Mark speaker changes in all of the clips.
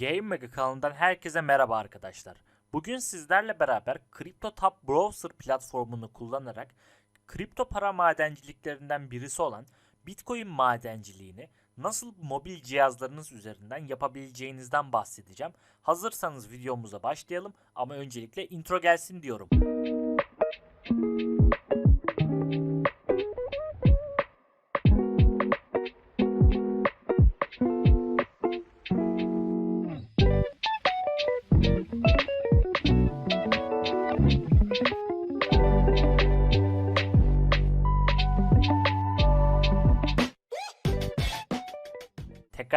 Speaker 1: Game Mega kanalından herkese merhaba arkadaşlar. Bugün sizlerle beraber CryptoTab Browser platformunu kullanarak kripto para madenciliklerinden birisi olan Bitcoin madenciliğini nasıl mobil cihazlarınız üzerinden yapabileceğinizden bahsedeceğim. Hazırsanız videomuza başlayalım ama öncelikle intro gelsin diyorum.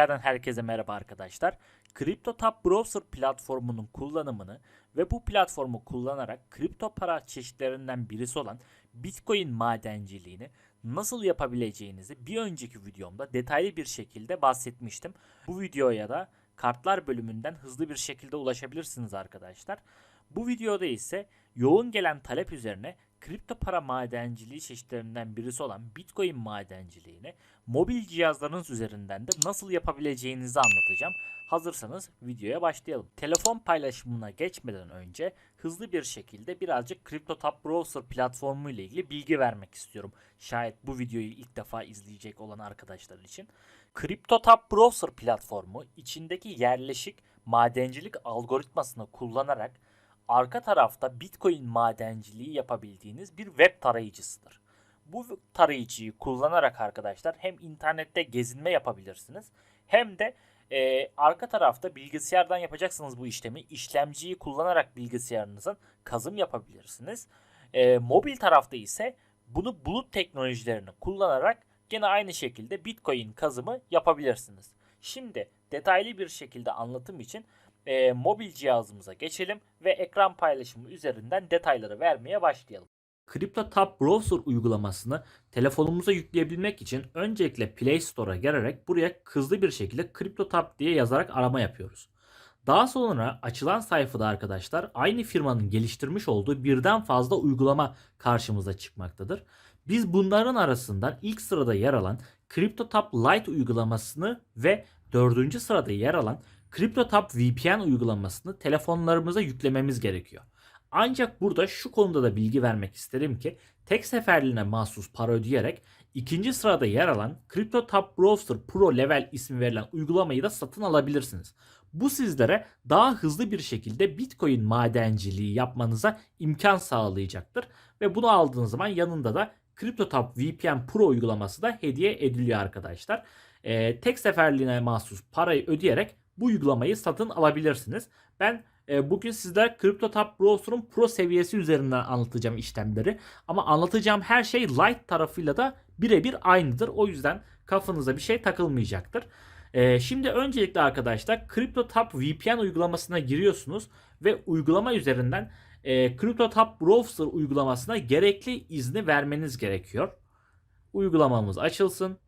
Speaker 1: Tekrardan herkese merhaba arkadaşlar. CryptoTab Browser platformunun kullanımını ve bu platformu kullanarak kripto para çeşitlerinden birisi olan Bitcoin madenciliğini nasıl yapabileceğinizi bir önceki videomda detaylı bir şekilde bahsetmiştim. Bu videoya da kartlar bölümünden hızlı bir şekilde ulaşabilirsiniz arkadaşlar. Bu videoda ise yoğun gelen talep üzerine kripto para madenciliği çeşitlerinden birisi olan Bitcoin madenciliğini mobil cihazlarınız üzerinden de nasıl yapabileceğinizi anlatacağım. Hazırsanız videoya başlayalım. Telefon paylaşımına geçmeden önce hızlı bir şekilde birazcık CryptoTab Browser platformu ile ilgili bilgi vermek istiyorum. Şayet bu videoyu ilk defa izleyecek olan arkadaşlar için. CryptoTab Browser platformu içindeki yerleşik madencilik algoritmasını kullanarak arka tarafta Bitcoin madenciliği yapabildiğiniz bir web tarayıcısıdır. Bu tarayıcıyı kullanarak arkadaşlar hem internette gezinme yapabilirsiniz hem de e, arka tarafta bilgisayardan yapacaksınız bu işlemi. İşlemciyi kullanarak bilgisayarınızın kazım yapabilirsiniz. E, mobil tarafta ise bunu bulut teknolojilerini kullanarak gene aynı şekilde Bitcoin kazımı yapabilirsiniz. Şimdi detaylı bir şekilde anlatım için e, mobil cihazımıza geçelim ve ekran paylaşımı üzerinden detayları vermeye başlayalım. CryptoTab Browser uygulamasını telefonumuza yükleyebilmek için öncelikle Play Store'a gelerek buraya hızlı bir şekilde CryptoTab diye yazarak arama yapıyoruz. Daha sonra açılan sayfada arkadaşlar aynı firmanın geliştirmiş olduğu birden fazla uygulama karşımıza çıkmaktadır. Biz bunların arasından ilk sırada yer alan CryptoTab Lite uygulamasını ve dördüncü sırada yer alan CryptoTab VPN uygulamasını telefonlarımıza yüklememiz gerekiyor. Ancak burada şu konuda da bilgi vermek isterim ki tek seferliğine mahsus para ödeyerek ikinci sırada yer alan CryptoTab Browser Pro Level ismi verilen uygulamayı da satın alabilirsiniz. Bu sizlere daha hızlı bir şekilde Bitcoin madenciliği yapmanıza imkan sağlayacaktır. Ve bunu aldığınız zaman yanında da CryptoTab VPN Pro uygulaması da hediye ediliyor arkadaşlar. Ee, tek seferliğine mahsus parayı ödeyerek bu uygulamayı satın alabilirsiniz. Ben e, bugün sizler CryptoTab Browser'un Pro seviyesi üzerinden anlatacağım işlemleri. Ama anlatacağım her şey Lite tarafıyla da birebir aynıdır. O yüzden kafanıza bir şey takılmayacaktır. E, şimdi öncelikle arkadaşlar CryptoTab VPN uygulamasına giriyorsunuz ve uygulama üzerinden e, CryptoTab Browser uygulamasına gerekli izni vermeniz gerekiyor. Uygulamamız açılsın.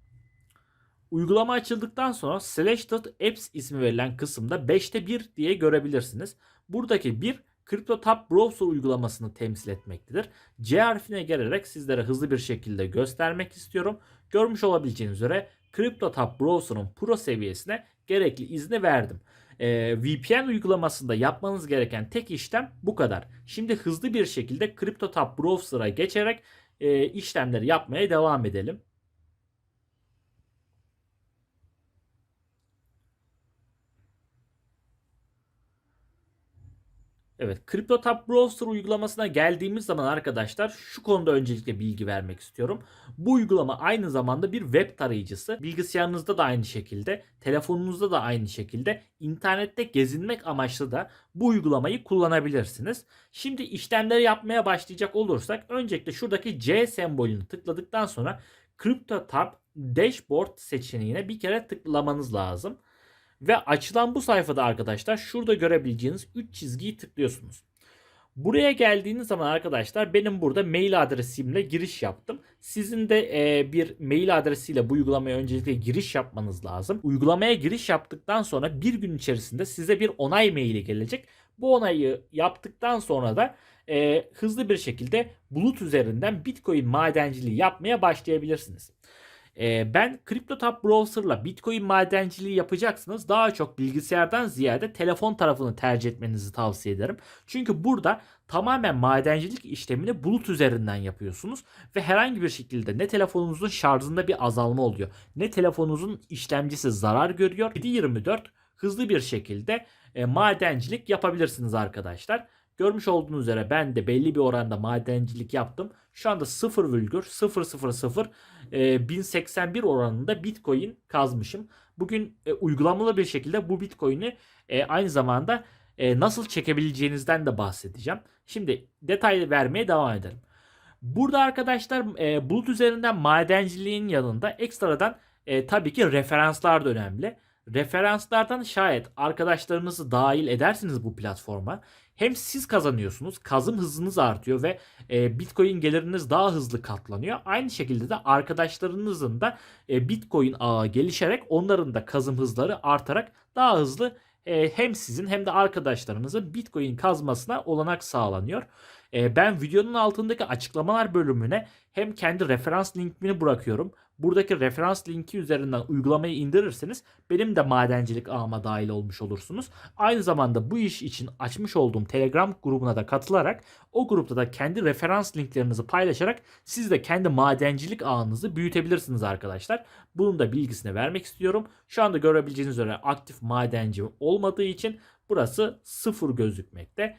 Speaker 1: Uygulama açıldıktan sonra Slashdot.apps ismi verilen kısımda 5'te 1 diye görebilirsiniz. Buradaki 1 CryptoTab Browser uygulamasını temsil etmektedir. C harfine gelerek sizlere hızlı bir şekilde göstermek istiyorum. Görmüş olabileceğiniz üzere CryptoTab Browser'ın Pro seviyesine gerekli izni verdim. Ee, VPN uygulamasında yapmanız gereken tek işlem bu kadar. Şimdi hızlı bir şekilde CryptoTab Browser'a geçerek e, işlemleri yapmaya devam edelim. Evet, CryptoTab Browser uygulamasına geldiğimiz zaman arkadaşlar şu konuda öncelikle bilgi vermek istiyorum. Bu uygulama aynı zamanda bir web tarayıcısı. Bilgisayarınızda da aynı şekilde, telefonunuzda da aynı şekilde internette gezinmek amaçlı da bu uygulamayı kullanabilirsiniz. Şimdi işlemleri yapmaya başlayacak olursak öncelikle şuradaki C sembolünü tıkladıktan sonra CryptoTab Dashboard seçeneğine bir kere tıklamanız lazım. Ve açılan bu sayfada arkadaşlar şurada görebileceğiniz 3 çizgiyi tıklıyorsunuz. Buraya geldiğiniz zaman arkadaşlar benim burada mail adresimle giriş yaptım. Sizin de e, bir mail adresiyle bu uygulamaya öncelikle giriş yapmanız lazım. Uygulamaya giriş yaptıktan sonra bir gün içerisinde size bir onay maili gelecek. Bu onayı yaptıktan sonra da e, hızlı bir şekilde bulut üzerinden Bitcoin madenciliği yapmaya başlayabilirsiniz. Ee, ben CryptoTab Browser'la Bitcoin madenciliği yapacaksınız. Daha çok bilgisayardan ziyade telefon tarafını tercih etmenizi tavsiye ederim. Çünkü burada tamamen madencilik işlemini bulut üzerinden yapıyorsunuz ve herhangi bir şekilde ne telefonunuzun şarjında bir azalma oluyor ne telefonunuzun işlemcisi zarar görüyor. 7/24 hızlı bir şekilde e, madencilik yapabilirsiniz arkadaşlar. Görmüş olduğunuz üzere ben de belli bir oranda madencilik yaptım. Şu anda 0,000 e, 1081 oranında Bitcoin kazmışım. Bugün e, uygulamalı bir şekilde bu Bitcoin'i e, aynı zamanda e, nasıl çekebileceğinizden de bahsedeceğim. Şimdi detaylı vermeye devam edelim. Burada arkadaşlar e, bulut üzerinden madenciliğin yanında ekstradan e, tabii ki referanslar da önemli. Referanslardan şayet arkadaşlarınızı dahil edersiniz bu platforma. Hem siz kazanıyorsunuz, kazım hızınız artıyor ve e, Bitcoin geliriniz daha hızlı katlanıyor. Aynı şekilde de arkadaşlarınızın da e, Bitcoin ağı gelişerek onların da kazım hızları artarak daha hızlı e, hem sizin hem de arkadaşlarınızın Bitcoin kazmasına olanak sağlanıyor. E, ben videonun altındaki açıklamalar bölümüne hem kendi referans linkini bırakıyorum. Buradaki referans linki üzerinden uygulamayı indirirseniz benim de madencilik ağıma dahil olmuş olursunuz. Aynı zamanda bu iş için açmış olduğum Telegram grubuna da katılarak o grupta da kendi referans linklerinizi paylaşarak siz de kendi madencilik ağınızı büyütebilirsiniz arkadaşlar. Bunun da bilgisini vermek istiyorum. Şu anda görebileceğiniz üzere aktif madenci olmadığı için burası sıfır gözükmekte.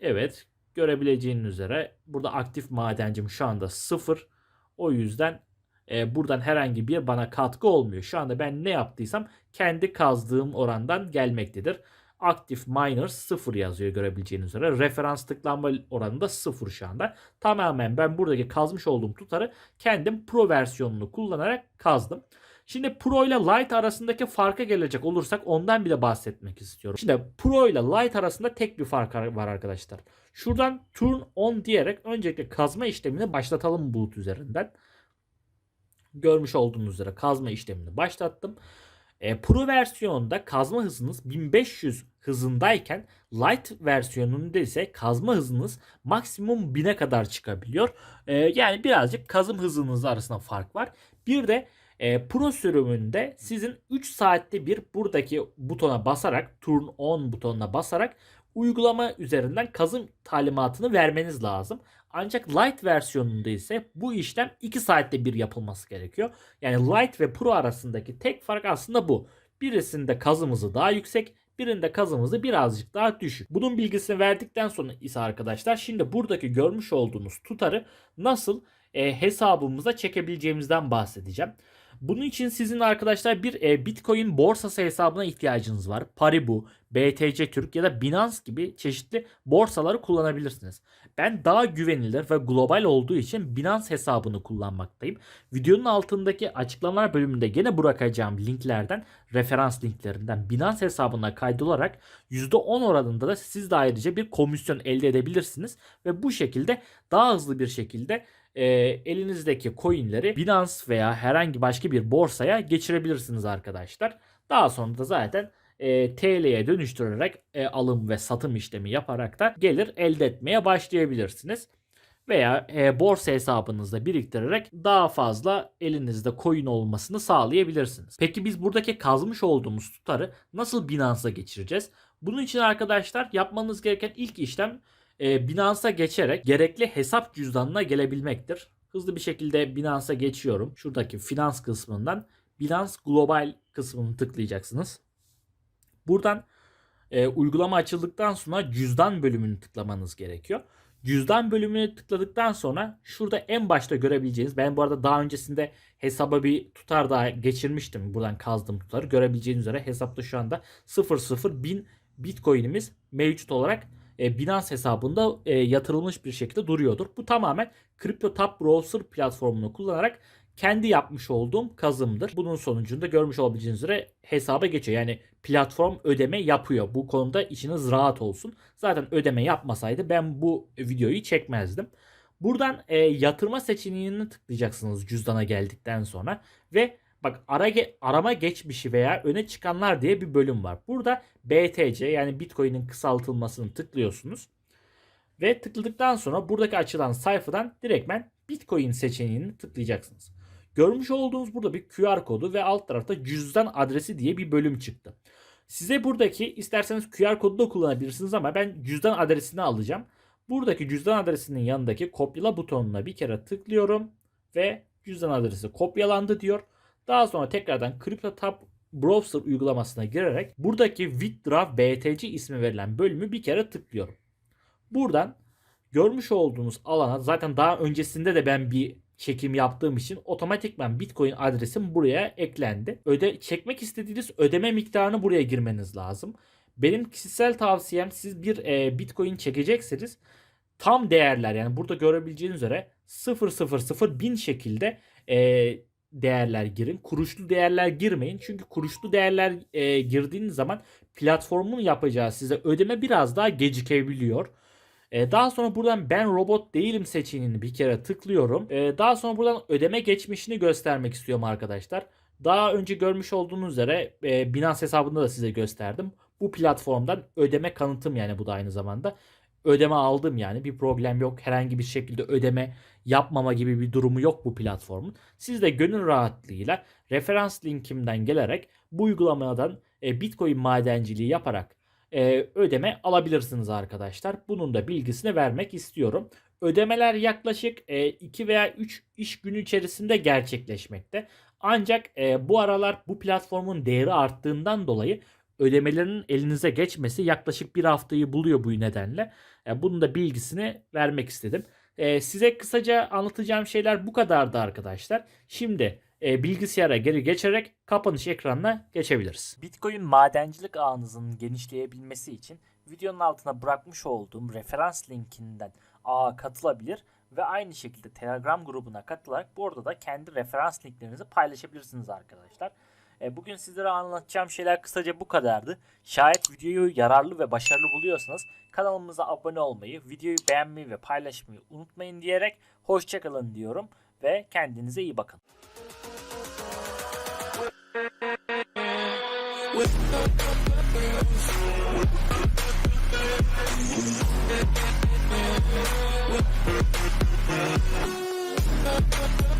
Speaker 1: Evet görebileceğiniz üzere burada aktif madencim şu anda sıfır. O yüzden e, buradan herhangi bir bana katkı olmuyor. Şu anda ben ne yaptıysam kendi kazdığım orandan gelmektedir. Aktif miners 0 yazıyor görebileceğiniz üzere. Referans tıklanma oranı da 0 şu anda. Tamamen ben buradaki kazmış olduğum tutarı kendim Pro versiyonunu kullanarak kazdım. Şimdi Pro ile Lite arasındaki farka gelecek olursak ondan bile bahsetmek istiyorum. Şimdi Pro ile Lite arasında tek bir fark var arkadaşlar. Şuradan turn on diyerek öncelikle kazma işlemini başlatalım bulut üzerinden. Görmüş olduğunuz üzere kazma işlemini başlattım. E, Pro versiyonunda kazma hızınız 1500 hızındayken Lite versiyonunda ise kazma hızınız maksimum 1000'e kadar çıkabiliyor. E, yani birazcık kazım hızınız arasında fark var. Bir de e, Pro sürümünde sizin 3 saatte bir buradaki butona basarak turn on butonuna basarak uygulama üzerinden kazım talimatını vermeniz lazım. Ancak Lite versiyonunda ise bu işlem 2 saatte bir yapılması gerekiyor. Yani Lite ve Pro arasındaki tek fark aslında bu. Birisinde kazım hızı daha yüksek, birinde kazım hızı birazcık daha düşük. Bunun bilgisini verdikten sonra ise arkadaşlar şimdi buradaki görmüş olduğunuz tutarı nasıl e, hesabımıza çekebileceğimizden bahsedeceğim. Bunun için sizin arkadaşlar bir e, Bitcoin borsası hesabına ihtiyacınız var. Paribu, BTC Türk ya da Binance gibi çeşitli borsaları kullanabilirsiniz. Ben daha güvenilir ve global olduğu için Binance hesabını kullanmaktayım. Videonun altındaki açıklamalar bölümünde gene bırakacağım linklerden, referans linklerinden Binance hesabına kaydolarak %10 oranında da siz de ayrıca bir komisyon elde edebilirsiniz ve bu şekilde daha hızlı bir şekilde e, elinizdeki coinleri Binance veya herhangi başka bir borsaya geçirebilirsiniz arkadaşlar. Daha sonra da zaten e, TL'ye dönüştürerek e, alım ve satım işlemi yaparak da gelir elde etmeye başlayabilirsiniz. Veya e, borsa hesabınızda biriktirerek daha fazla elinizde coin olmasını sağlayabilirsiniz. Peki biz buradaki kazmış olduğumuz tutarı nasıl Binance'a geçireceğiz? Bunun için arkadaşlar yapmanız gereken ilk işlem e, Binance'a geçerek gerekli hesap cüzdanına gelebilmektir. Hızlı bir şekilde Binance'a geçiyorum. Şuradaki finans kısmından Binance Global kısmını tıklayacaksınız. Buradan e, uygulama açıldıktan sonra cüzdan bölümünü tıklamanız gerekiyor. Cüzdan bölümünü tıkladıktan sonra şurada en başta görebileceğiniz ben bu arada daha öncesinde hesaba bir tutar daha geçirmiştim. Buradan kazdım tutarı. Görebileceğiniz üzere hesapta şu anda 00 bin Bitcoin'imiz mevcut olarak e, Binance hesabında e, yatırılmış bir şekilde duruyordur. Bu tamamen CryptoTab Browser platformunu kullanarak kendi yapmış olduğum kazımdır. Bunun sonucunda görmüş olabileceğiniz üzere hesaba geçiyor. Yani platform ödeme yapıyor. Bu konuda içiniz rahat olsun. Zaten ödeme yapmasaydı ben bu videoyu çekmezdim. Buradan e, yatırma seçeneğini tıklayacaksınız cüzdana geldikten sonra ve bak ara ge- arama geçmişi veya öne çıkanlar diye bir bölüm var. Burada BTC yani Bitcoin'in kısaltılmasını tıklıyorsunuz. Ve tıkladıktan sonra buradaki açılan sayfadan direktmen Bitcoin seçeneğini tıklayacaksınız. Görmüş olduğunuz burada bir QR kodu ve alt tarafta cüzdan adresi diye bir bölüm çıktı. Size buradaki isterseniz QR kodu da kullanabilirsiniz ama ben cüzdan adresini alacağım. Buradaki cüzdan adresinin yanındaki kopyala butonuna bir kere tıklıyorum ve cüzdan adresi kopyalandı diyor. Daha sonra tekrardan CryptoTab Browser uygulamasına girerek buradaki Withdraw BTC ismi verilen bölümü bir kere tıklıyorum. Buradan görmüş olduğunuz alana zaten daha öncesinde de ben bir çekim yaptığım için otomatikman Bitcoin adresim buraya eklendi. Öde çekmek istediğiniz ödeme miktarını buraya girmeniz lazım. Benim kişisel tavsiyem siz bir e, Bitcoin çekecekseniz tam değerler yani burada görebileceğiniz üzere 000 bin şekilde e, değerler girin. Kuruşlu değerler girmeyin. Çünkü kuruşlu değerler e, girdiğiniz zaman platformun yapacağı size ödeme biraz daha gecikebiliyor. E, daha sonra buradan ben robot değilim seçeneğini bir kere tıklıyorum. E, daha sonra buradan ödeme geçmişini göstermek istiyorum arkadaşlar. Daha önce görmüş olduğunuz üzere e, Binance hesabında da size gösterdim. Bu platformdan ödeme kanıtım yani bu da aynı zamanda. Ödeme aldım yani bir problem yok. Herhangi bir şekilde ödeme yapmama gibi bir durumu yok bu platformun. Siz de gönül rahatlığıyla referans linkimden gelerek bu uygulamadan e, Bitcoin madenciliği yaparak e, ödeme alabilirsiniz arkadaşlar. Bunun da bilgisini vermek istiyorum. Ödemeler yaklaşık 2 veya 3 iş günü içerisinde gerçekleşmekte. Ancak e, bu aralar bu platformun değeri arttığından dolayı ödemelerin elinize geçmesi yaklaşık bir haftayı buluyor bu nedenle. E, bunun da bilgisini vermek istedim. E, size kısaca anlatacağım şeyler bu kadardı arkadaşlar. Şimdi e, bilgisayara geri geçerek kapanış ekranına geçebiliriz. Bitcoin madencilik ağınızın genişleyebilmesi için videonun altına bırakmış olduğum referans linkinden ağa katılabilir ve aynı şekilde Telegram grubuna katılarak burada da kendi referans linklerinizi paylaşabilirsiniz arkadaşlar. E, bugün sizlere anlatacağım şeyler kısaca bu kadardı. Şayet videoyu yararlı ve başarılı buluyorsanız kanalımıza abone olmayı, videoyu beğenmeyi ve paylaşmayı unutmayın diyerek hoşçakalın diyorum ve kendinize iyi bakın.
Speaker 2: We'll.